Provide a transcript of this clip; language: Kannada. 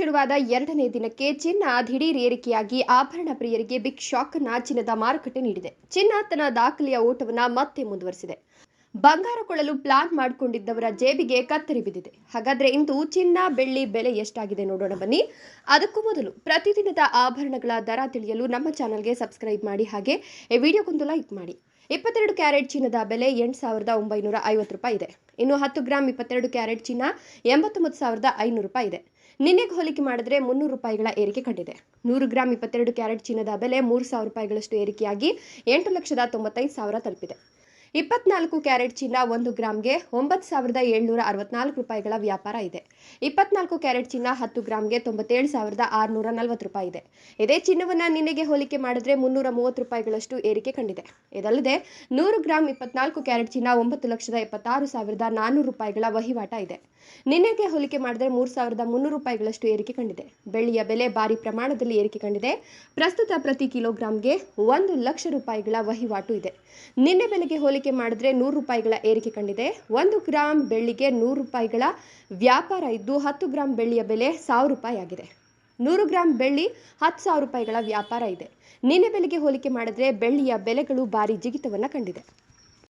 ಶುರುವಾದ ಎರಡನೇ ದಿನಕ್ಕೆ ಚಿನ್ನ ದಿಢೀರ್ ಏರಿಕೆಯಾಗಿ ಆಭರಣ ಪ್ರಿಯರಿಗೆ ಬಿಗ್ ಶಾಕ್ ಅನ್ನ ಚಿನ್ನದ ಮಾರುಕಟ್ಟೆ ನೀಡಿದೆ. ಚಿನ್ನ ತನ್ನ ದಾಖಲೆಯ ಓಟವನ್ನ ಮತ್ತೆ ಮುಂದುವರಿಸಿದೆ. ಬಂಗಾರ ಕೊಳ್ಳಲು ಪ್ಲಾನ್ ಮಾಡಿಕೊಂಡಿದ್ದವರ ಜೇಬಿಗೆ ಕತ್ತರಿ ಬಿದ್ದಿದೆ. ಹಾಗಾದ್ರೆ ಇಂದು ಚಿನ್ನ, ಬೆಳ್ಳಿ ಬೆಲೆ ಎಷ್ಟಾಗಿದೆ ನೋಡೋಣ ಬನ್ನಿ. ಅದಕ್ಕೂ ಮೊದಲು ಪ್ರತಿದಿನದ ಆಭರಣಗಳ ದರ ತಿಳಿಯಲು ನಮ್ಮ ಚಾನಲ್ಗೆ ಸಬ್ಸ್ಕ್ರೈಬ್ ಮಾಡಿ. ಹಾಗೆ ಈ ವಿಡಿಯೋಗೊಂದು ಲೈಕ್ ಮಾಡಿ. ಇಪ್ಪತ್ತೆರಡು ಕ್ಯಾರೆಟ್ ಚಿನ್ನದ ಬೆಲೆ ಎಂಟು ಸಾವಿರದ ಒಂಬೈನೂರ ಐವತ್ತು ರೂಪಾಯಿ ಇದೆ. ಇನ್ನು ಹತ್ತು ಗ್ರಾಮ್ ಇಪ್ಪತ್ತೆರಡು ಕ್ಯಾರೆಟ್ ಚಿನ್ನ ಎಂಬತ್ತೊಂಬತ್ತು ಸಾವಿರದ ಐನೂರು ರೂಪಾಯಿ ಇದೆ. ನಿನ್ನೆಗೆ ಹೋಲಿಕೆ ಮಾಡಿದ್ರೆ ಮುನ್ನೂರು ರೂಪಾಯಿಗಳ ಏರಿಕೆ ಕಂಡಿದೆ. ನೂರು ಗ್ರಾಮ್ ಇಪ್ಪತ್ತೆರಡು ಕ್ಯಾರೆಟ್ ಚಿನ್ನದ ಬೆಲೆ ಮೂರು ಸಾವಿರ ರೂಪಾಯಿಗಳಷ್ಟು ಏರಿಕೆಯಾಗಿ ಎಂಟು ಲಕ್ಷದ ತೊಂಬತ್ತೈದು ಸಾವಿರ ತಲುಪಿದೆ. ಇಪ್ಪತ್ನಾಲ್ಕು ಕ್ಯಾರೆಟ್ ಚಿನ್ನ ಒಂದು ಗ್ರಾಮ್ಗೆ ಒಂಬತ್ತು ಸಾವಿರದ ಏಳ್ನೂರ ಅರವತ್ನಾಲ್ಕು ರೂಪಾಯಿಗಳ ವ್ಯಾಪಾರ ಇದೆ. ಇಪ್ಪತ್ನಾಲ್ಕು ಕ್ಯಾರೆಟ್ ಚಿನ್ನ ಹತ್ತು ಗ್ರಾಮ್ಗೆ ತೊಂಬತ್ತೇಳು ಸಾವಿರದ ಆರುನೂರ ನಲವತ್ತು ರೂಪಾಯಿ ಇದೆ. ಇದೇ ಚಿನ್ನವನ್ನು ನಿನ್ನೆಗೆ ಹೋಲಿಕೆ ಮಾಡಿದ್ರೆ ಮುನ್ನೂರ ಮೂವತ್ತು ರೂಪಾಯಿಗಳಷ್ಟು ಏರಿಕೆ ಕಂಡಿದೆ. ಇದಲ್ಲದೆ ನೂರು ಗ್ರಾಮ್ ಇಪ್ಪತ್ನಾಲ್ಕು ಕ್ಯಾರೆಟ್ ಚಿನ್ನ ಒಂಬತ್ತು ಲಕ್ಷದ ಎಪ್ಪತ್ತಾರು ಸಾವಿರದ ನಾನ್ನೂರು ರೂಪಾಯಿಗಳ ವಹಿವಾಟ ಇದೆ. ನಿನ್ನೆಗೆ ಹೋಲಿಕೆ ಮಾಡಿದ್ರೆ ಮೂರು ಸಾವಿರದ ಮುನ್ನೂರು ರೂಪಾಯಿಗಳಷ್ಟು ಏರಿಕೆ ಕಂಡಿದೆ. ಬೆಳ್ಳಿಯ ಬೆಲೆ ಭಾರಿ ಪ್ರಮಾಣದಲ್ಲಿ ಏರಿಕೆ ಕಂಡಿದೆ. ಪ್ರಸ್ತುತ ಪ್ರತಿ ಕಿಲೋಗ್ರಾಂಗೆ ಒಂದು ಲಕ್ಷ ರೂಪಾಯಿಗಳ ವಹಿವಾಟು ಇದೆ. ನಿನ್ನೆ ಬೆಲೆಗೆ ಹೋಲಿಕೆ ಮಾಡಿದ್ರೆ ನೂರು ರೂಪಾಯಿಗಳ ಏರಿಕೆ ಕಂಡಿದೆ. ಒಂದು ಗ್ರಾಂ ಬೆಳ್ಳಿಗೆ ನೂರು ರೂಪಾಯಿಗಳ ವ್ಯಾಪಾರ ಇದ್ದು ಹತ್ತು ಗ್ರಾಂ ಬೆಳ್ಳಿಯ ಬೆಲೆ ಸಾವಿರ ರೂಪಾಯಿ ಆಗಿದೆ. ನೂರು ಗ್ರಾಂ ಬೆಳ್ಳಿ ಹತ್ತು ಸಾವಿರ ರೂಪಾಯಿಗಳ ವ್ಯಾಪಾರ ಇದೆ. ನಿನ್ನೆ ಬೆಲೆಗೆ ಹೋಲಿಕೆ ಮಾಡಿದ್ರೆ ಬೆಳ್ಳಿಯ ಬೆಲೆಗಳು ಭಾರಿ ಜಿಗಿತವನ್ನು ಕಂಡಿದೆ.